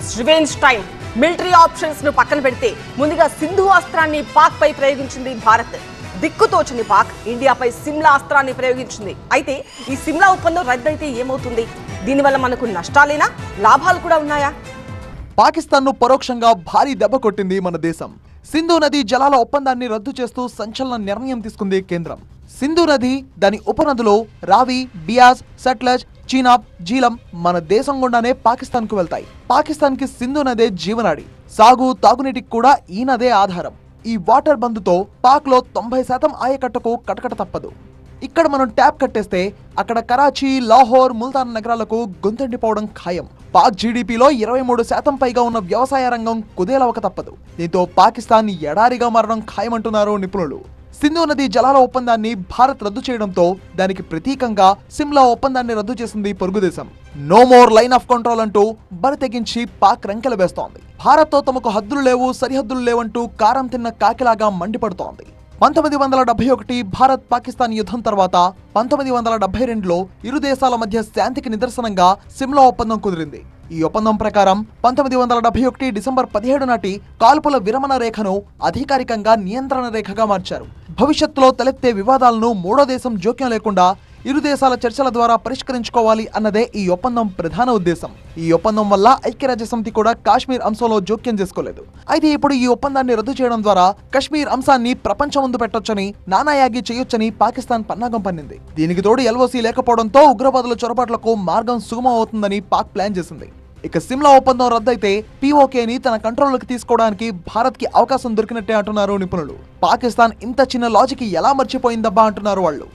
Fights revenge time. Military ఆప్షన్స్ను పక్కన పెడితే ముందుగా సింధు అస్త్రాన్ని పాక్ పై ప్రయోగించింది భారత్. దిక్కుతోచని పాక్ ఇండియాపై సిమ్లా అస్త్రాన్ని ప్రయోగించింది. అయితే ఈ సిమ్లా ఒప్పందం రద్దయితే ఏమవుతుంది? దీనివల్ల మనకు నష్టాలేనా? లాభాలు కూడా ఉన్నాయా? పాకిస్తాన్ను పరోక్షంగా భారీ దెబ్బ కొట్టింది మన దేశం. సింధు నది జలాల ఒప్పందాన్ని రద్దు చేస్తూ సంచలన నిర్ణయం తీసుకుంది కేంద్రం. సింధు నది దాని ఉపనదులు రావి బియాస్ సట్లజ్ చీనాబ్ జీలం మన దేశం గుండానే పాకిస్తాన్కు వెళ్తాయి. పాకిస్తాన్కి సింధు నదే జీవనాడి. సాగు తాగునీటికి కూడా ఈ నదే ఆధారం. ఈ వాటర్ బంద్తో పాక్లో తొంభై శాతం ఆయకట్టకు కటకట తప్పదు. ఇక్కడ మనం ట్యాప్ కట్టేస్తే అక్కడ కరాచీ లాహోర్ ముల్తాన్ నగరాలకు గొంతెండిపోవడం ఖాయం. పాక్ జీడీపీలో ఇరవై మూడు శాతం పైగా ఉన్న వ్యవసాయ రంగం కుదేలవక తప్పదు. దీంతో పాకిస్తాన్ ఎడారిగా మారడం ఖాయమంటున్నారు నిపుణులు. సింధు నది జలాల ఒప్పందాన్ని భారత్ రద్దు చేయడంతో దానికి ప్రతీకంగా సిమ్లా ఒప్పందాన్ని రద్దు చేసింది పొరుగు దేశం. No more line of control అంటూ బరి తెగించి పాక్ రంకెలు వేస్తోంది. భారత్తో తమకు హద్దులు లేవు సరిహద్దులు లేవంటూ కారం తిన్న కాకిలాగా మండిపడుతోంది. పంతొమ్మిది వందల డెబ్బై ఒకటి భారత్ పాకిస్తాన్ యుద్ధం తర్వాత పంతొమ్మిది వందల డెబ్బై రెండులో ఇరు దేశాల మధ్య శాంతికి నిదర్శనంగా సిమ్లా ఒప్పందం కుదిరింది. ఈ ఒప్పందం ప్రకారం పంతొమ్మిది వందల డెబ్బై ఒకటి డిసెంబర్ పదిహేడు నాటి కాల్పుల విరమణ రేఖను అధికారికంగా నియంత్రణ రేఖగా మార్చారు. భవిష్యత్తులో తలెత్తే వివాదాలను మూడో దేశం జోక్యం లేకుండా ఇరు దేశాల చర్చల ద్వారా పరిష్కరించుకోవాలి అన్నదే ఈ ఒప్పందం ప్రధాన ఉద్దేశం. ఈ ఒప్పందం వల్ల ఐక్యరాజ్య సమితి కూడా కాశ్మీర్ అంశంలో జోక్యం చేసుకోలేదు. అయితే ఇప్పుడు ఈ ఒప్పందాన్ని రద్దు చేయడం ద్వారా కశ్మీర్ అంశాన్ని ప్రపంచం ముందు పెట్టొచ్చని నానాయాగి చేయొచ్చని పాకిస్తాన్ పన్నాగం పన్నింది. దీనికి తోడు ఎల్ఓసి లేకపోవడంతో ఉగ్రవాదుల చొరబాట్లకు మార్గం సుగమం అవుతుందని పాక్ ప్లాన్ చేసింది. ఇక సిమ్లా ఒప్పందం రద్దయితే పీఓకేని తన కంట్రోల్లోకి తీసుకోవడానికి భారత్కి అవకాశం దొరికినట్టే అంటున్నారు నిపుణులు. పాకిస్తాన్ ఇంత చిన్న లాజిక్ ఎలా మర్చిపోయిందబ్బా అంటున్నారు వాళ్ళు.